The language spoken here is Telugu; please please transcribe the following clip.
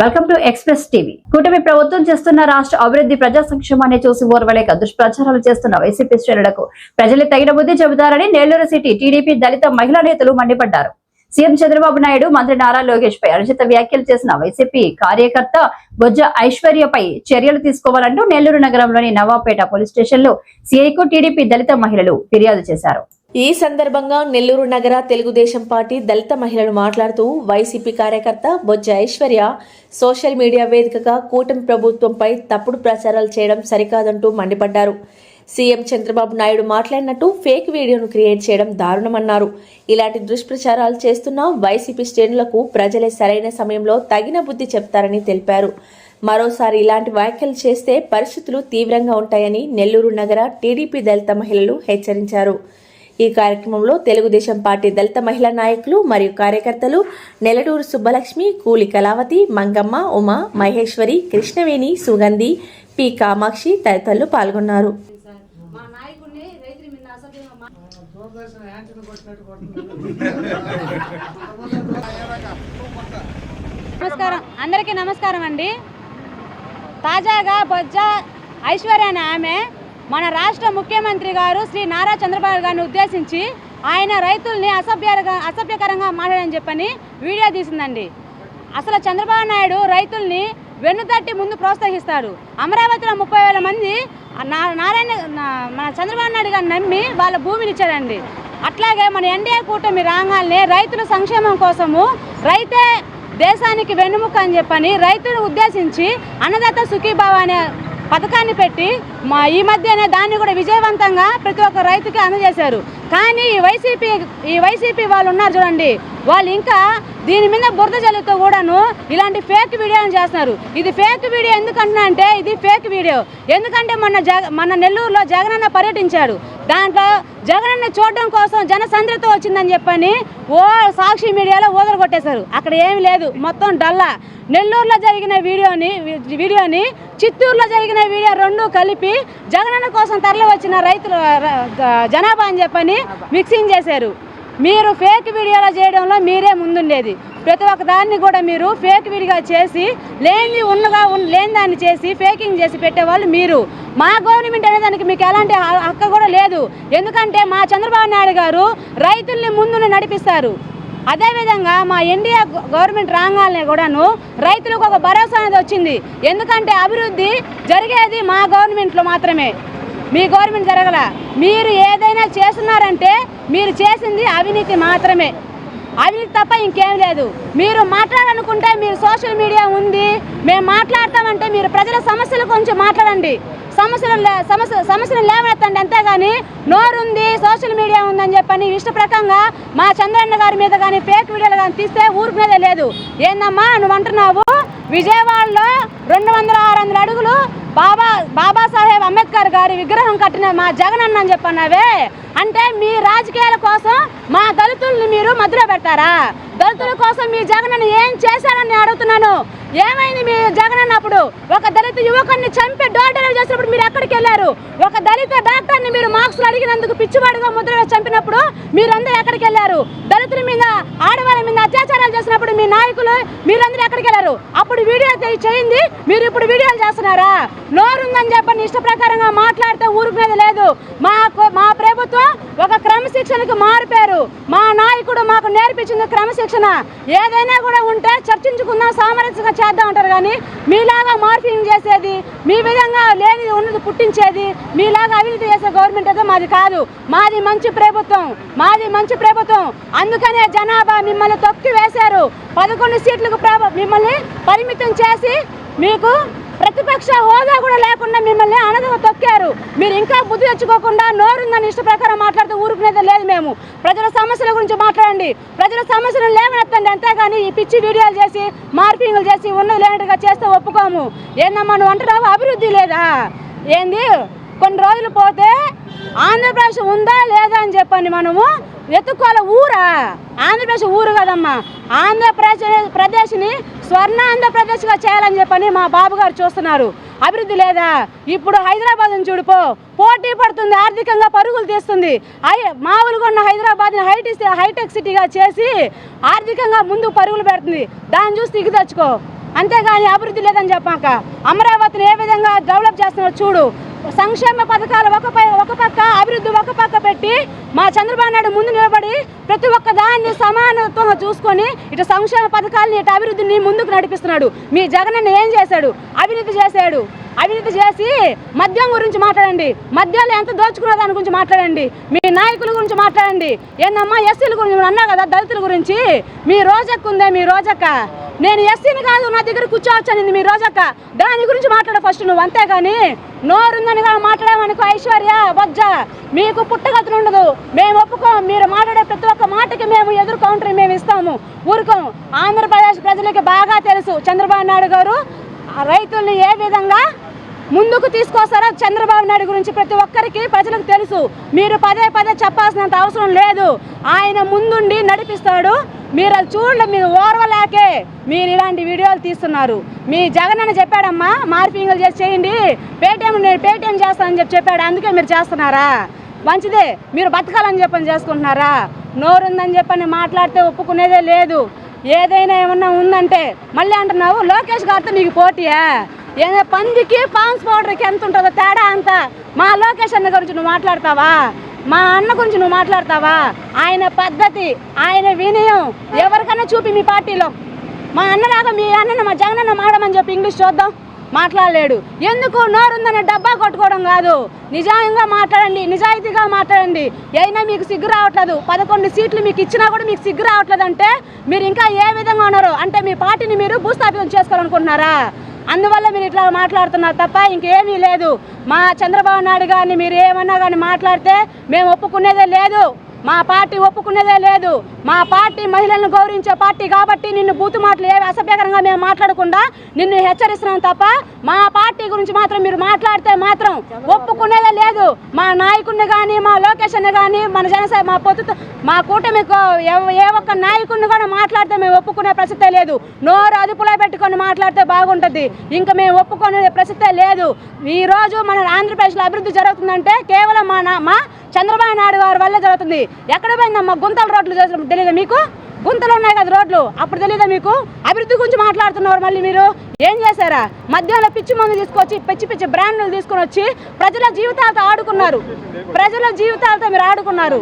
వెల్కమ్ టు ఎక్స్ప్రెస్ టీవీ కూటమి ప్రభుత్వం చేస్తున్న రాష్ట్ర అభివృద్ధి ప్రజా సంక్షేమాన్ని చూసి ఓర్వలేక దుష్ప్రచారాలు చేస్తున్న వైసీపీ శ్రేణులకు ప్రజలు తగిన బుద్ధి చెబుతారని నెల్లూరు సిటీ టీడీపీ దళిత మహిళా నేతలు మండిపడ్డారు. సీఎం చంద్రబాబు నాయుడు మంత్రి నారా లోకేష్ పై అనుచిత వ్యాఖ్యలు చేసిన వైసీపీ కార్యకర్త బొజ్జ ఐశ్వర్యపై చర్యలు తీసుకోవాలంటూ నెల్లూరు నగరంలోని నవాపేట పోలీస్ స్టేషన్లో సీఐకు టీడీపీ దళిత మహిళలు ఫిర్యాదు చేశారు. ఈ సందర్భంగా నెల్లూరు నగర తెలుగుదేశం పార్టీ దళిత మహిళలు మాట్లాడుతూ వైసీపీ కార్యకర్త బొజ్జ ఐశ్వర్య సోషల్ మీడియా వేదికగా కూటమి ప్రభుత్వంపై తప్పుడు ప్రచారాలు చేయడం సరికాదంటూ మండిపడ్డారు. సీఎం చంద్రబాబు నాయుడు మాట్లాడినట్టు ఫేక్ వీడియోను క్రియేట్ చేయడం దారుణమన్నారు. ఇలాంటి దుష్ప్రచారాలు చేస్తున్న వైసీపీ శ్రేణులకు ప్రజలే సరైన సమయంలో తగిన బుద్ధి చెప్తారని తెలిపారు. మరోసారి ఇలాంటి వ్యాఖ్యలు చేస్తే పరిస్థితులు తీవ్రంగా ఉంటాయని నెల్లూరు నగర టీడీపీ దళిత మహిళలు హెచ్చరించారు. ఈ కార్యక్రమంలో తెలుగుదేశం పార్టీ దళిత మహిళా నాయకులు మరియు కార్యకర్తలు నెలడూరు సుబ్బలక్ష్మి కూలి కళావతి మంగమ్మ ఉమ మహేశ్వరి కృష్ణవేణి సుగంధి పి కామాక్షి తదితరులు పాల్గొన్నారు. నమస్కారం. అందరికీ నమస్కారం అండి. తాజాగా బొజ్జ ఐశ్వర్య అనే ఆమె మన రాష్ట్ర ముఖ్యమంత్రి గారు శ్రీ నారా చంద్రబాబు గారిని ఉద్దేశించి ఆయన రైతుల్ని అసభ్యంగా అసభ్యకరంగా మాట్లాడని చెప్పని వీడియో తీసిందండి. అసలు చంద్రబాబు నాయుడు రైతుల్ని వెన్నుతట్టి ముందు ప్రోత్సహిస్తారు అమరావతిలో ముప్పై వేల మంది నా- నారాయణ మన చంద్రబాబు నాయుడు గారిని నమ్మి వాళ్ళ భూమిని ఇచ్చారండి అట్లాగే మన ఎన్డీఏ కూటమి రాగానే రైతుల సంక్షేమం కోసము రైతే దేశానికి వెన్నుముక అని చెప్పని రైతును ఉద్దేశించి అన్నదాత సుఖీభావ అనే పథకాన్ని పెట్టి మా ఈ మధ్యనే దాన్ని కూడా విజయవంతంగా ప్రతి ఒక్క రైతుకి అందజేశారు. కానీ ఈ వైసీపీ ఈ వైసీపీ వాళ్ళు ఉన్నారు చూడండి. వాళ్ళు ఇంకా దీని మీద బురద జల్లుతో కూడాను ఇలాంటి ఫేక్ వీడియోలు చేస్తున్నారు. ఇది ఫేక్ వీడియో ఎందుకంటున్నా అంటే ఇది ఫేక్ వీడియో ఎందుకంటే మొన్న జగ మన నెల్లూరులో జగనన్న పర్యటించాడు. దాంట్లో జగనన్న చూడడం కోసం జనసంద్రత వచ్చిందని చెప్పని ఓ సాక్షి మీడియాలో ఊదలు కొట్టేశారు. అక్కడ ఏమీ లేదు. మొత్తం డల్లా. నెల్లూరులో జరిగిన వీడియోని వీడియోని చిత్తూరులో జరిగిన వీడియో రెండు కలిపి జగనన్న కోసం తరలి వచ్చిన రైతుల జనాభా అని చెప్పని మిక్సింగ్ చేశారు. మీరు ఫేక్ వీడియోలో చేయడంలో మీరే ముందుండేది. ప్రతి ఒక్క దాన్ని కూడా మీరు ఫేక్ వీడియోగా చేసి లేని ఉన్నగా ఉన్ లేని దాన్ని చేసి ఫేకింగ్ చేసి పెట్టేవాళ్ళు మీరు. మా గవర్నమెంట్ అనే దానికి మీకు ఎలాంటి హ- హక్కు కూడా లేదు. ఎందుకంటే మా చంద్రబాబు నాయుడు గారు రైతుల్ని ముందుని నడిపిస్తారు. అదేవిధంగా మా ఎన్డీఏ గవర్నమెంట్ రాగానే కూడాను రైతులకు ఒక భరోసా అనేది వచ్చింది. ఎందుకంటే అభివృద్ధి జరిగేది మా గవర్నమెంట్లో మాత్రమే. మీ గవర్నమెంట్ జరగల. మీరు ఏదైనా చేస్తున్నారంటే మీరు చేసింది అవినీతి మాత్రమే. అవినీతి తప్ప ఇంకేం లేదు. మీరు మాట్లాడాలనుకుంటే మీరు సోషల్ మీడియా ఉంది. మేము మాట్లాడతామంటే మీరు ప్రజల సమస్యల గురించి మాట్లాడండి. సమస్యలు లే- సమస్య సమస్యలు లేవనెత్తండి అంతేగాని నోరుంది సోషల్ మీడియా ఉందని చెప్పని ఇష్ట ప్రకంగా మా చంద్రన్న గారి మీద కానీ ఫేక్ వీడియోలు కానీ తీస్తే ఊరుకునేదే లేదు. ఏందమ్మా నువ్వు అంటున్నావు విజయవాడలో రెండు వందల ఆరు వందల అడుగులు బాబా బాబాసాహెబ్ అంబేద్కర్ గారి విగ్రహం కట్టిన మా జగన్ అన్న అని చెప్పన్నావే? అంటే మీ రాజకీయాల కోసం మా దళితుల్ని మీరు మధ్యలో పెడతారా? దళితుల కోసం మీ జగన్ ఏం చేశారని అడుగుతున్నాను. ఏమైంది మీ జగన్ అన్నప్పుడు ఒక దళిత యువకుడిని చంపి డోర్ డెలివరీ చేసినప్పుడు మీరు ఎక్కడికి వెళ్ళారు? ఒక దళిత డాక్టర్ని మీరు మార్క్స్లు అడిగినందుకు పిచ్చివాడుగా ముద్ర చంపినప్పుడు మీరందరూ ఎక్కడికి వెళ్ళారు? దళితుల మీద ఆడవాళ్ళ మీద మీ నాయకులు మీరందరూ ఎక్కడికి వెళ్ళారు? అప్పుడు వీడియో చేయింది. మీరు ఇప్పుడు వీడియోలు చేస్తున్నారా? నోరుందని చెప్పని ఇష్ట ప్రకారంగా మాట్లాడితే ఊరుకునేది లేదు. మా మా ప్రభుత్వం ఒక క్రమశిక్షణకు మారిపోయారు. మా నాయకుడు మాకు నేర్పించింది క్రమశిక్షణ. ఏదైనా కూడా ఉంటే చర్చించుకుందాం సామరస్యంగా చేద్దాం అంటారు కానీ మీలాగా మార్పింగ్ చేసేది మీ విధంగా లేనిది ఉన్నది పుట్టించేది మీలాగా అవినీతి చేసే గవర్నమెంట్ అయితే మాది కాదు. మాది మంచి ప్రభుత్వం మాది మంచి ప్రభుత్వం. అందుకనే జనాభా మిమ్మల్ని తొక్కి వేశారు. పదకొండు సీట్లకు మిమ్మల్ని పరిమితం చేసి మీకు ప్రతిపక్ష హోదా కూడా లేకుండా మిమ్మల్ని అనదవ తొక్కారు. మీరు ఇంకా బుద్ధి తెచ్చుకోకుండా నోరుందని ఇష్ట ప్రకారం మాట్లాడితే ఊరుకునేది లేదు మేము. ప్రజల సమస్యల గురించి మాట్లాడండి. ప్రజల సమస్యలను లేవనెత్తండి అంతేగాని ఈ పిచ్చి వీడియోలు చేసి మార్పింగ్లు చేసి ఉన్నది లేనట్టుగా చేస్తే ఒప్పుకోము. ఏందమ్మా నువ్వు అంటున్నావు? అభివృద్ధి లేదా? ఏంది? కొన్ని రోజులు పోతే ఆంధ్రప్రదేశ్ ఉందా లేదా అని చెప్పండి మనము. వెతుక్కోవాలి ఊరా. ఆంధ్రప్రదేశ్ ఊరు కదమ్మా. ఆంధ్రప్రదేశ్ ప్రదేశ్ని స్వర్ణ ఆంధ్రప్రదేశ్గా చేయాలని చెప్పని మా బాబు గారు చూస్తున్నారు. అభివృద్ధి లేదా? ఇప్పుడు హైదరాబాద్ని చూడిపో పోటీ పడుతుంది ఆర్థికంగా పరుగులు తీస్తుంది. హై- మామూలుగా ఉన్న హైదరాబాద్ని హైటెక్ హైటెక్ సిటీగా చేసి ఆర్థికంగా ముందు పరుగులు పెడుతుంది. దాన్ని చూసి దిగు తెచ్చుకో. అంతేగాని అభివృద్ధి లేదని చెప్పాక అమరావతిని ఏ విధంగా డెవలప్ చేస్తున్నారో చూడు. సంక్షేమ పథకాలు ఒక ఒక పక్క అభివృద్ధి ఒక పక్క పెట్టి మా చంద్రబాబు నాయుడు ముందు నిలబడి ప్రతి ఒక్క దాన్ని సమానత్వంగా చూసుకొని ఇటు సంక్షేమ పథకాలని ఇటు అభివృద్ధిని ముందుకు నడిపిస్తున్నాడు. మీ జగన్ ఏం చేశాడు? అవినీతి చేశాడు. అవినీతి చేసి మద్యం గురించి మాట్లాడండి. మద్యాలు ఎంత దోచుకున్న దాని గురించి మాట్లాడండి. మీ నాయకుల గురించి మాట్లాడండి. ఏందమ్మా ఎస్సీల గురించి అన్నా అన్నావు కదా దళితుల గురించి. మీ రోజక్క ఉందే మీ రోజక్క. నేను ఎస్సీని కాదు నా దగ్గర కూర్చోవచ్చనింది మీ రోజక్క. దాని గురించి మాట్లాడ ఫస్ట్ నువ్వు అంతేగాని నోరుందని కానీ మాట్లాడామనుకో ఐశ్వర్య బొజ్జ. మీకు పుట్టగతులు ఉండదు. మేము ఒప్పుకోం మీరు మాట్లాడే ప్రతి ఒక్క మాటకి మేము ఎదురు కౌంటర్ మేము ఇస్తాము. ఊరుకోం. ఆంధ్రప్రదేశ్ ప్రజలకి బాగా తెలుసు. చంద్రబాబు నాయుడు గారు రైతుల్ని ఏ విధంగా ముందుకు తీసుకొస్తారో? చంద్రబాబు నాయుడు గురించి ప్రతి ఒక్కరికి ప్రజలకు తెలుసు. మీరు పదే పదే చెప్పాల్సినంత అవసరం లేదు. ఆయన ముందుండి నడిపిస్తాడు. మీరు అది చూడండి మీరు ఓర్వలేకే మీరు ఇలాంటి వీడియోలు తీస్తున్నారు. మీ జగన్ అని చెప్పాడమ్మా మార్పింగ్లు చేసి చేయండి. పేటీఎం నేను పేటీఎం చేస్తానని చెప్పి చెప్పాడు. అందుకే మీరు చేస్తున్నారా? మంచిదే. మీరు బతకాలని చెప్పని చేసుకుంటున్నారా? నోరుందని చెప్పని మాట్లాడితే ఒప్పుకునేదే లేదు. ఏదైనా ఏమన్నా ఉందంటే మళ్ళీ అంటున్నావు లోకేష్ గారితో నీకు పోటీయా? పందికి పాన్స్ పౌడర్కి ఎంత ఉంటుందో తేడా అంత? మా లోకేష్ అన్న గురించి నువ్వు మాట్లాడతావా? మా అన్న గురించి నువ్వు మాట్లాడతావా? ఆయన పద్ధతి ఆయన వినయం ఎవరికన్నా చూపి మీ పార్టీలో. మా అన్నలాగా మీ అన్నను మా జగనన్న మాడమని చెప్పి ఇంగ్లీష్ చూద్దాం. మాట్లాడలేడు. ఎందుకు నోరుందనే డబ్బా కొట్టుకోవడం కాదు? నిజాయంగా మాట్లాడండి నిజాయితీగా మాట్లాడండి. అయినా మీకు సిగ్గు రావట్లేదు. పదకొండు సీట్లు మీకు ఇచ్చినా కూడా మీకు సిగ్గు రావట్లేదు అంటే మీరు ఇంకా ఏ విధంగా ఉన్నారు? అంటే మీ పార్టీని మీరు భూస్థాపితం చేసుకోవాలనుకుంటున్నారా? అందువల్ల మీరు ఇట్లా మాట్లాడుతున్నారు తప్ప ఇంకేమీ లేదు. మా చంద్రబాబు నాయుడు గారిని మీరు ఏమన్నా కానీ మాట్లాడితే మేము ఒప్పుకునేదే లేదు. మా పార్టీ ఒప్పుకునేదే లేదు. మా పార్టీ మహిళలను గౌరవించే పార్టీ కాబట్టి నిన్ను బూతు మాటలు ఏవి అసభ్యకరంగా మేము మాట్లాడకుండా నిన్ను హెచ్చరిస్తున్నాం తప్ప మా పార్టీ గురించి మాత్రం మీరు మాట్లాడితే మాత్రం ఒప్పుకునేదే లేదు. మా నాయకుడిని కానీ మా లొకేషన్ కానీ మన జనసేన మా పొత్తు మా కూటమి ఏ ఒక్క నాయకుడిని కూడా మాట్లాడితే మేము ఒప్పుకునే ప్రసక్తే లేదు. నోరు అదుపులో పెట్టుకొని మాట్లాడితే బాగుంటుంది. ఇంకా మేము ఒప్పుకునే ప్రసక్తే లేదు. ఈ రోజు మన ఆంధ్రప్రదేశ్లో అభివృద్ధి జరుగుతుందంటే కేవలం మా మా చంద్రబాబు నాయుడు గారి వల్ల జరుగుతుంది. ఎక్కడ పోయిందమ్మా? గుంతల రోడ్లు చేసిన తెలియదా మీకు? గుంతలు ఉన్నాయి కదా రోడ్లు? అప్పుడు తెలియదా మీకు? అభివృద్ధి గురించి మాట్లాడుతున్నారు మళ్ళీ మీరు. ఏం చేశారా? మధ్యాహ్నం పిచ్చి మందు తీసుకొచ్చి పిచ్చి పిచ్చి బ్రాండ్లు తీసుకొని వచ్చి ప్రజల జీవితాలతో ఆడుకున్నారు. ప్రజల జీవితాలతో మీరు ఆడుకున్నారు.